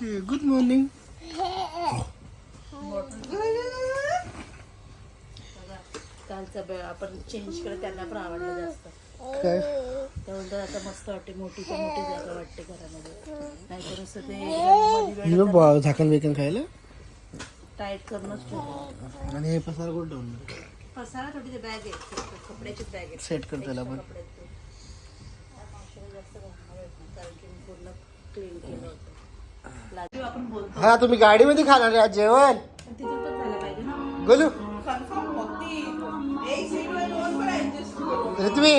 Good morning कालचा बे- आपण चेंज केलं त्यांना पण आवडलं जास्त. काय? त्यानंतर आता मस्त वाटते मोठी तर मोठी जागा वाटते घरामध्ये. नाहीतर असं ते मध्ये बघ, झाकण बिकन खायला. टाईट करूनच ठेवलं आणि हे पसार गोड डाऊन पसारा थोडी बॅग आहे. कपड्याची बॅग आहे. सेट कर त्याला पण जास्त घालणार कारण की मी पूर्ण क्लीन केलं होतं. हा तुम्ही गाडीमध्ये खाणार आहे आज जेवण? पण तिथून पण झालं पाहिजे ना. गोलू ऋत्वी?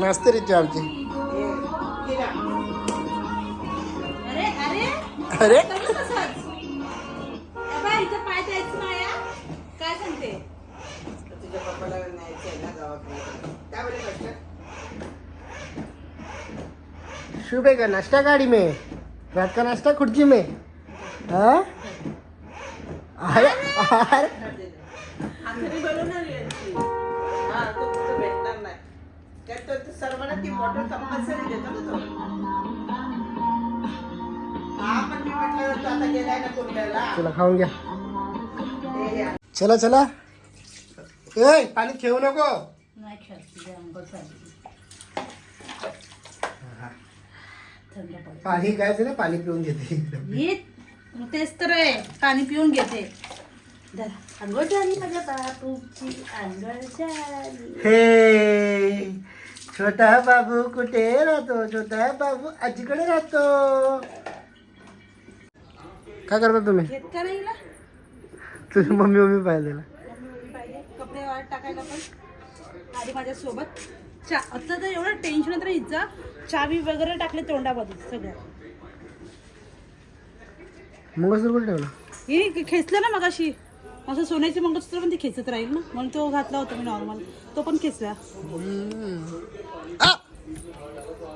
मस्त रिच आमची. अरे अरे. शुभ का नाश्ता गाड़ी में? रात का नाश्ता खुर्ची में? हाँ? अरे अरे। हा तो तो तो सर्वांना ती कंपल्सरी देतो ना तो। मी म्हटलं तो आता गेलाय ना चला खाऊन घ्या चला चला। ए पाणी नको नाही थंड पाणी. काय झालं पाणी पिऊन घेते. हे तेच तर आहे. पाणी पिऊन घेते. धरा. अंघोळ झाली माझ्या बापूची. अंघोळ झाली. हे छोटा बाबू कुठे राहतो? छोटा बाबू आजीकडे राहतो. काय करता तुम्ही? घेत का नाही ना तुझी मम्मी मम्मी पाहिजे पाहिजे कपडे वाट टाकायला पण. आधी माझ्या सोबत चा आता तर एवढं टेन्शन तर हिचा चावी वगैरे टाकले तोंडामध्ये सगळ्या मंगळसूत्र कुठे ठेवलं. हे खेचलं ना मगाशी. असं सोन्याचे मंगळसूत्र पण ते खेचत राहील ना. म्हणून तो घातला होता मी नॉर्मल तो पण खेचला. आ!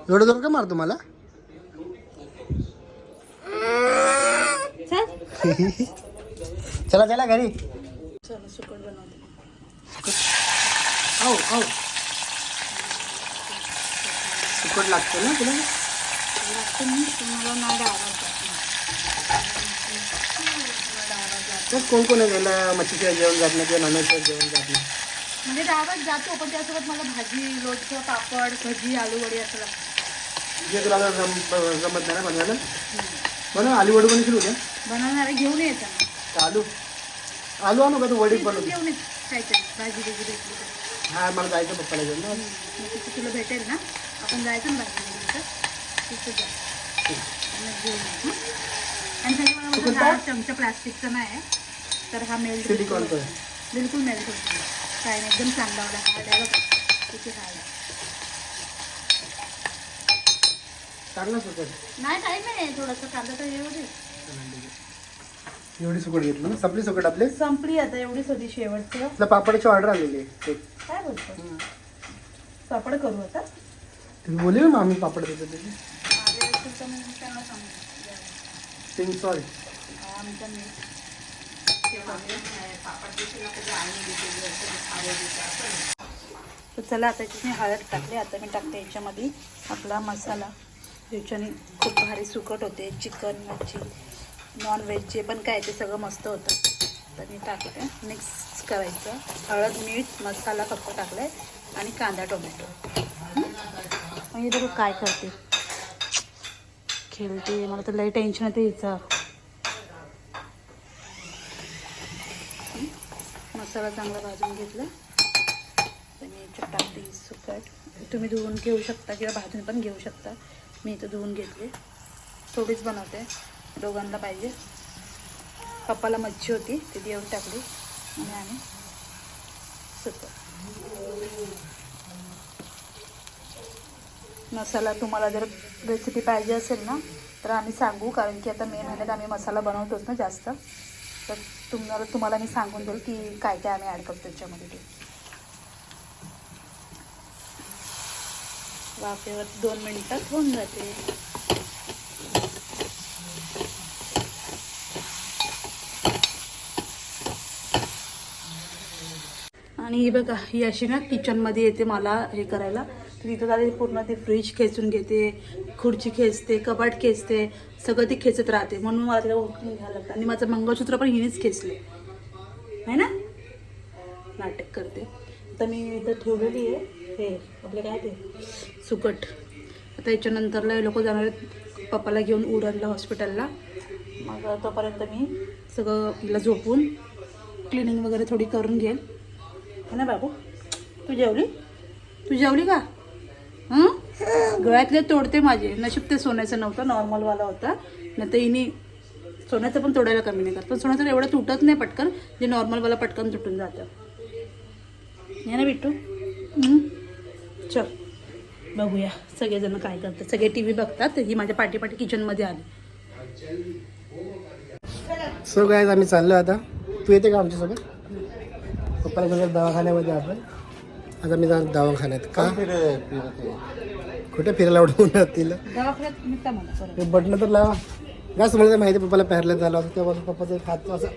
एवढं जोर का मारतो मला? चल. चला चला घरी. चला सुकट बनवते. सुकट लागतं ना तुला? तर कोण कोण आहे ज्याला मच्छीशिवाय जेवण जात नाही किंवा नॉनव्हेजशिवाय जेवण जात नाही. म्हणजे डाळभात जातो पण त्यासोबत मला भाजी लोणचं पापड भजी आलू वडी असं लागतं. जे तुला जम जमत नाही ना बनवायला? बनव आलू वडी बनवशील उद्या? बनवणारे घेऊन यायचं आलू? आलू आणू का तू वडी बनव? घेऊन ये काहीतरी भाजी भेटली. हा मला जायचं पप्पाला घेऊन ना तुला भेटेल ना? आपण जायचं ना तिथं मग घेऊन हं? आणि त्याच्यामुळे माझा हा चमचा प्लास्टिकचा नाही आहे. तर हा मेल्ट बिलकुल मेल्ट होतो. काय नाही एकदम चांगला किती हार्ड आहे चांगलं सुकट नाही काही नाही. थोडंसं कांदा तर दे. एवढी सुकट घेतली ना? संपली सुकट आपली? संपली आता. एवढीच होती शेवटचं. पापडाची ऑर्डर आलेली. काय बोलतो? पापड करू आता? तुम्ही बोलले ना मामी पापड देतो त्याची आले सॉरी तर चला आता याच्यात मी हळद टाकली. आता मी टाकते याच्यामध्ये आपला मसाला याच्याने खूप भारी सुकट होते. चिकन मच्छी नॉन व्हेज जे पण काय ते सगळं मस्त होतं. तर मी टाकते. मिक्स करायचं. हळद मीठ मसाला फक्त टाकला आहे आणि कांदा टोमॅटो. मग बघ काय करते. खेळते मला तर लई टेन्शन येते हिचं. मसाला चांगला भाजून घेतला. आणि याच्यात टाकते सुकट. तुम्ही धुवून घेऊ शकता किंवा भाजून पण घेऊ शकता. मी इथं धुवून घेतले. थोडीच बनवते. दोघांना पाहिजे. पप्पाला मच्छी होती ती देऊन टाकली. आणि आम्ही सुकट. मसाला तुम्हाला जर रेसिपी पाहिजे असेल ना तर आम्ही सांगू कारण की आता मे महिन्यात आम्ही मसाला बनवतोच ना जास्त. तर तुम्हाला तुम्हाला मी सांगून देईल की काय काय आम्ही ॲड करतो त्याच्यामध्ये ते. वाफेवर दोन मिनिटात होऊन जाते. आणि ही बघा ही अशी ना किचनमध्ये येते मला हे करायला. तिथं झाले पूर्ण ते फ्रीज खेचून घेते खुर्ची खेचते कपाट खेचते सगळं ती खेचत राहते. म्हणून मला तिला उठून घ्यावं लागतं. आणि माझं मंगळसूत्र पण हिनेच खेचले. आहे ना? नाटक करते. आता मी इथं ठेवलेली आहे. हे आपलं काय ते? सुकट. आता याच्यानंतरला हे लोक जाणार आहेत. पप्पाला घेऊन उरणला हॉस्पिटलला मग तोपर्यंत मी सगळं तिला झोपून क्लिनिंग वगैरे थोडी करून घेईल. है ना बाबू? तू जेवली? तू जेवली का? हं? गळ्यातले तोडते माझे. नशीब ते सोन्याचं नव्हतं नॉर्मलवाला होता. नाही तर इनी सोन्याचं पण तोडायला कमी नाही करत. पण सोन्याचं एवढं तुटत नाही पटकन जे नॉर्मलवाला पटकन तुटून जातं. हे ना बिट्टू. चल बघूया. सगळेजण काय करतात. सगळे टी व्ही बघतात. ही माझ्या पाठीपाठी किचनमध्ये आली. सो काय आम्ही चाललो आता. तू येते का आमच्यासोबत? पप्पाला दवाखान्यामध्ये आपण. आता मी जाणार दवाखान्यात का? कुठे फिरायला उडवून तिला? ते बटणं तर लावा. गास मला माहिती आहे पप्पाला पॅरलाच झाला होता तेव्हा पप्पाचा एक हात असं.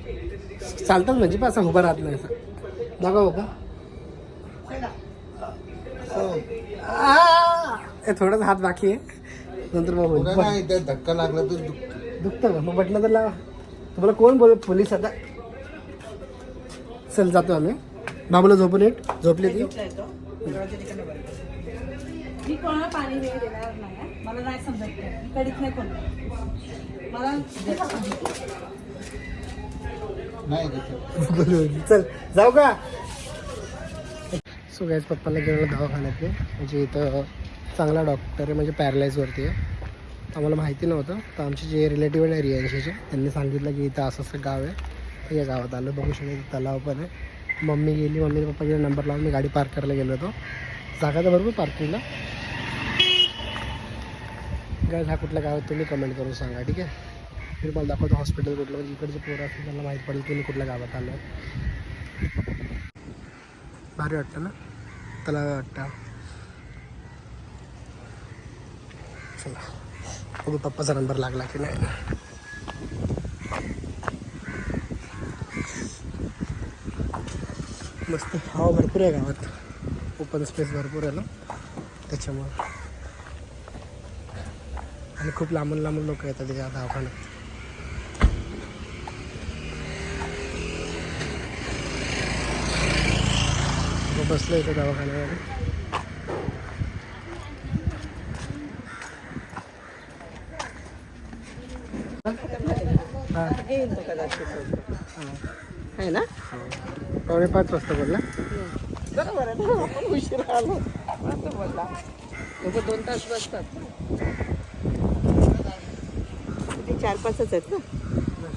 चालतात म्हणजे पण असं उभा राहत नाही असं. दाखव का हे. थोडासा हात बाकी आहे. नंतर मग धक्का लागला तर दुखतं. दुखतं का? मग बटणं तर लावा. तुम्हाला कोण बोल? पोलीस आता. चल जातो आम्ही. बाबूला झोपून येत झोपली ती? मी कोणाला पाणी वगैरे देणार नाही हं. मला नाही समजत ते. मी कधीच नाही कोणाला मला नाही समजत. नाही घेतलं. बरोबर. चल जाऊ का? सो गॅस पप्पाला गेलेलो दवाखान्यात म्हणजे इथं चांगला डॉक्टर आहे म्हणजे पॅरलाईजवरती आहे. आम्हाला माहिती नव्हतं तर आमचे जे रिलेटिव्ह आहे रियांशीचे त्यांनी सांगितलं की इथं असं असं गाव आहे. तर या गावात आलं बघू शकतो तलाव पण आहे. मम्मी गेली मम्मी पप्पा गेले नंबर लावून मी गाडी पार्क करायला गेलो होतो. जागा तर भरपूर पार्किंगला गाडी हा कुठला गावात तुम्ही कमेंट करून सांगा ठीक आहे? मी मला दाखवतो हॉस्पिटल कुठलं म्हणजे इकडचे पोरं असतील त्यांना माहीत पडेल तुम्ही कुठल्या गावात आलो भारी वाटतं ना? त्याला वाटतं. चला. बघू पप्पाचा नंबर लागला की नाही. मस्त हवा भरपूर आहे गावात. ओपन स्पेस भरपूर आहे ना? त्याच्यामुळं. आणि खूप लांबून लांबून लोक येतात त्याच्या दवाखान्यात बसलो इथं दवाखान्यामध्ये. हा. हा आहे ना? पावणे पाच वाजता बोलला? बरोबर आहे ना आपण उशीर आलो असं बोलला लोक दोन तास बसतात. किती? चार पाचच आहेत ना?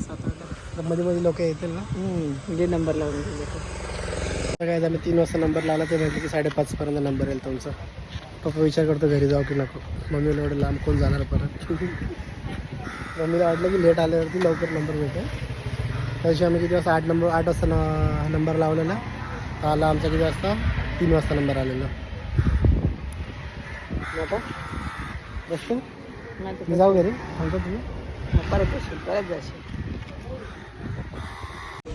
सात वाजता मध्ये मध्ये लोक येतील ना? जे नंबर लावून दिले काय आम्ही तीन वाजता नंबर लावला ते म्हटलं की साडेपाचपर्यंत नंबर येईल तुमचा. पप्पा विचार करतो घरी जाऊ की नको. मम्मीला एवढं लांब कोण जाणार परत? मम्मीला वाटलं की लेट आल्यावरती लवकर नंबर भेटेल. त्यादिवशी आम्ही किती वाजता आठ नंबर आठ वाजता न नंबर लावलेला. आला आमचा किती वाजता? तीन वाजता नंबर आलेला. मग आता? बसतो मी जाऊ घरी. सांगतो तुम्ही. परत जाशील परत जाशील.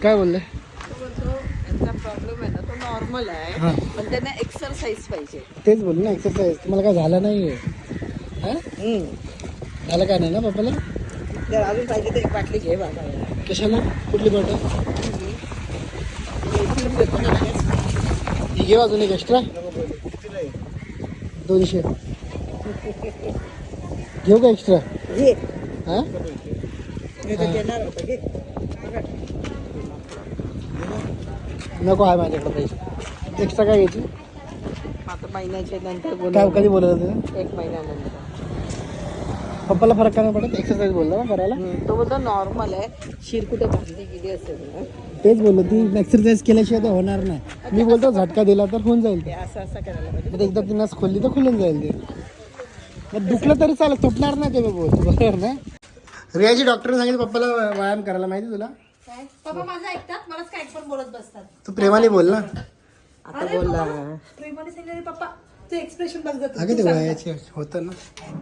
काय बोलले? प्रॉब्लेम आहे ना तो नॉर्मल आहे पण त्यांना एक्सरसाइज पाहिजे. तेच बोल ना एक्सरसाइज तुम्हाला काय झालं नाही आहे हां झालं काय नाही ना जर अजून पाहिजे तर एक बाटली घे बाबा. कशाला? कुठली बॉटल ही घेऊ अजून एक एक्स्ट्रा दोनशे. घेऊ का एक्स्ट्रा हां? नको आहे माझ्याकडे पैसे. एक्स्ट्रा काय घ्यायची? आता महिन्याच्या नंतर कधी बोलत होते? एक महिन्यानंतर. पप्पाला फरक काय नाही पडत? एक्सरसाइज बोलला ना करायला? तो बोलतो नॉर्मल आहे. शिर कुठं भाजली गेली असेल ना? तेच बोललो ती एक्सरसाइज केल्याशिवाय ते होणार नाही. मी बोलतो झटका दिला तर होऊन जाईल ते. असं असं करायला पाहिजे. मग एकदा ती नस खोलली तर खुलून जाईल ते. मग दुखलं तरी चालेल तुटणार नाही ते मी बोलतो बरोबर ना? रियाची डॉक्टरने सांगितलं पप्पाला व्यायाम करायला माहिती तुला? काय? पप्पा माझं ऐकतात मलाच काय पण बोलत बसतात. तू प्रेमाने बोल ना. आता बोलला प्रेमाने सांगितलं पप्पा. ते एक्सप्रेशन बघ जात अगं ते वयाचे होतं ना.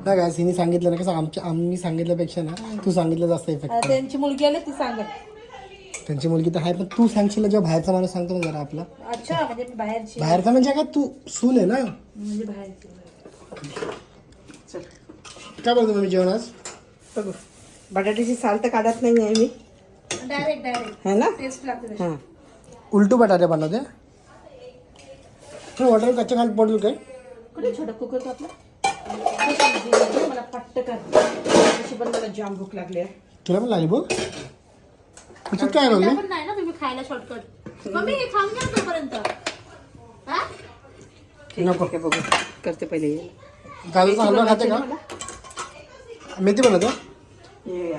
नाही काय हिने सांगितलं ना कसं आमच्या आम्ही सांगितल्यापेक्षा ना तू सांगितलं जास्त इफेक्ट त्यांची मुलगी आली ती सांगत त्यांची मुलगी तर आहे पण तू सांगशील जेव्हा बाहेरचा माणूस सांगतो ना जरा आपला. अच्छा म्हणजे मी बाहेरची. बाहेरचा म्हणजे काय तू सून आहे ना? म्हणजे बाहेरची. चल. काय बोलतो मम्मी जेवण आज? बघू. बटाट्याची साल तर काढत नाही आहे मी. डायरेक्ट डायरेक्ट है ना? टेस्ट लागते त्याची. हां. उलटू बटाटे बनवते. वॉटर कच्च्या खाली पडलो काय? कुठे छोटा कुकर तो आपला मला पण जाम भूक लागली आहे. तुला पण लागली भूक? त्याच्यात काय त्या राहिले पण नाही ना तुम्ही खायला शॉर्टकट मम्मी हे खाऊन घ्या ना तोपर्यंत. हा? नको. बघू. करते पहिले. गाजरचा हलवा खाते का? मेथी बनवतो? हे.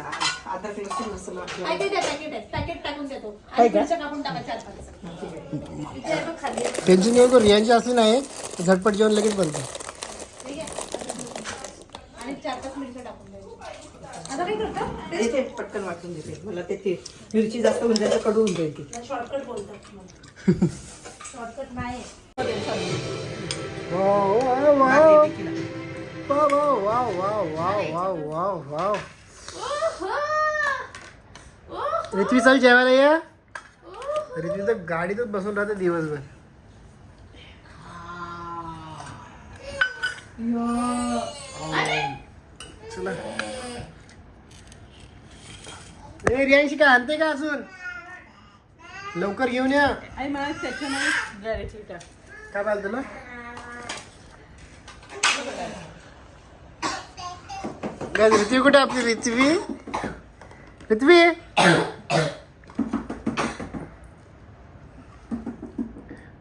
अद्रक लसूण मसाला काय ते पॅकेट आहे पॅकेट टाकून देतो. आहे आणि का? मिरच्या कापून टाका चार पाच इथे आहे बघ खाली टेन्शन घेऊ नको रियांची असली नाही. तर झटपट जेवण लगेच बनतं ठीक आहे. आणि चार पाच मिरच्या टाकून द्यायची आता काय करतो? ते ते पटकन वाटून देते. मला ते ते मिरची जास्त होऊन जाईल तर कडू होऊन जाईल ती. शॉर्टकट बोलतात शॉर्टकट नाही. Wow wow wow. Wow wow wow wow wow wow. Wow Rithvi चाल जेवायला या. रिथवी तर गाडीतच बसून राहते दिवसभर. चला. ए रियांशी काय आणते का अजून? लवकर घेऊन या. आई मला त्याच्यामध्ये डायरेक्टली टाक काय पाहिजे तुला? काय रिथवी कुठे आपली? रिथवी रिथवी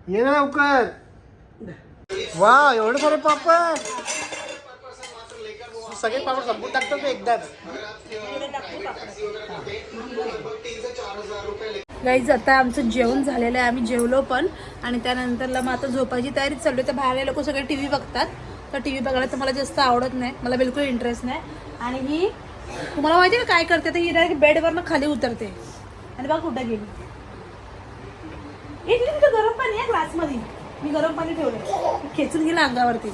ये ना लवकर. वा एवढे सारे पापड. सगळे पापड संपून टाकतो ते एकदाच. गाईज आता आमचं जेवण झालेलं आहे. आम्ही जेवलो पण. आणि त्यानंतरला मग आता झोपायची तयारी चालू आहे. तर बाहेर लोक सगळे टी व्ही बघतात. तर टी व्ही बघायला तर मला जास्त आवडत नाही. मला बिलकुल इंटरेस्ट नाही. आणि ही तुम्हाला माहिती का काय करते तर ही डायरेक्ट बेडवरनं खाली उतरते. आणि बघ कुठं गेली. एक तिथं गरम पाणी आहे ग्लासमध्ये. मी गरम पाणी ठेवलं खेचून गेलं अंगावरती.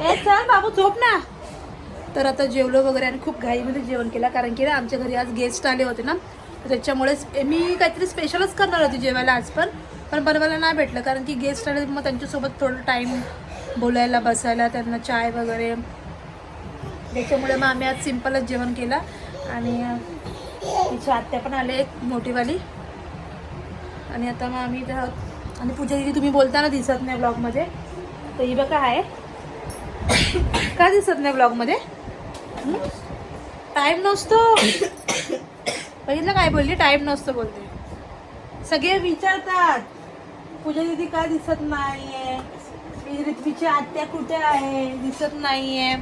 ए चल बाबू झोप ना. तर आता जेवलो वगैरे आणि खूप घाईमध्ये जेवण केलं. कारण की ना आमच्या घरी आज गेस्ट आले होते ना. त्याच्यामुळे मी काहीतरी स्पेशलच करणार होती जेवायला आज पण. पण बनवायला नाही भेटलं. कारण की गेस्ट आले मग त्यांच्यासोबत थोडं टाईम बोलायला बसायला त्यांना चाय वगैरे त्याच्यामुळे मग आम्ही आज सिम्पलच जेवण केलं. आणि तिच्या तिची आत्या पण आले एक मोठीवाली. आणि आता मग आम्ही इथे आहोत आणि पूजा दिदी तुम्ही बोलताना दिसत नाही ब्लॉगमध्ये. तर ही बघा आहे का दिसत नाही ब्लॉगमध्ये? टाईम नसतो. बघितलं काय बोलली? टाईम नसतो बोलते. सगळे विचारतात पूजा दिदी का दिसत नाहीये? रित्वीची आत्या कुठे आहे? दिसत नाहीये.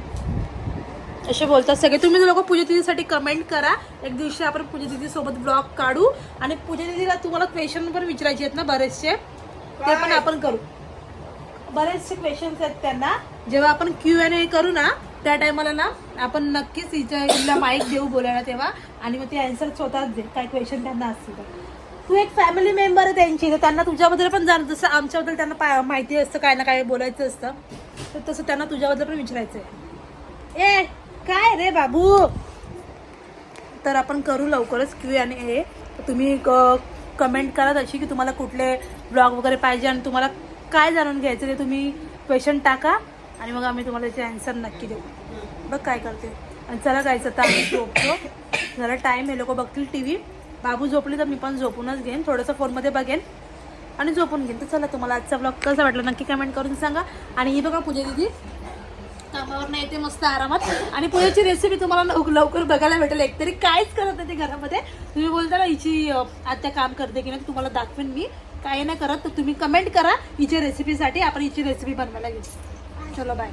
असे बोलतात. सगळे तुम्ही लोक पूजा दिदीसाठी कमेंट करा. एक दिवशी आपण पूजा दिदी सोबत ब्लॉग काढू आणि पूजा दिदीला तुम्हाला क्वेश्चन पण विचारायचे आहेत ना बरेचसे. ते पण आपण करू. बरेचसे क्वेश्चन्स आहेत त्यांना. जेव्हा आपण क्यू एन ए करू ना त्या टायमाला ना आपण नक्कीच हिच्या माईक देऊ बोलायला तेव्हा. आणि मग ते आन्सर स्वतःच दे. काय क्वेश्चन त्यांना असतील तू एक फॅमिली मेंबर आहे त्यांची. तर त्यांना तुझ्याबद्दल पण जाण जसं आमच्याबद्दल त्यांना पा- माहिती असतं काय ना काय बोलायचं असतं. तर तसं त्यांना तुझ्याबद्दल पण विचारायचं आहे ए काय रे बाबू? तर आपण करू लवकरच क्यू आणि हे तुम्ही कमेंट करा तशी की तुम्हाला कुठले ब्लॉग वगैरे पाहिजे आणि तुम्हाला काय जाणून घ्यायचं ते तुम्ही क्वेश्चन टाका आणि मग आम्ही तुम्हाला त्याचे आन्सर नक्की देऊ. बघ काय करते. आणि चला जायचं तर आम्ही झोपतो. जरा टाईम हे लोक बघतील टी व्ही बाबू झोपली तर मी पण झोपूनच घेईन. थोडंसं फोनमध्ये बघेन आणि झोपून घेईन. तर चला तुम्हाला आजचा ब्लॉग कसा वाटला नक्की कमेंट करून सांगा. आणि ही बघा पूजा दिदी कामावर नाही येते मस्त आरामात. आणि पुण्याची रेसिपी तुम्हाला लवकर बघायला भेटेल. एकतरी काहीच करत नाही ते घरामध्ये. तुम्ही बोलता ना हिची आत्या काम करते की नाही तुम्हाला दाखवेन मी. काही नाही करत तर तुम्ही कमेंट करा. हिच्या रेसिपीसाठी आपण हिची रेसिपी बनवायला घेऊ चलो बाय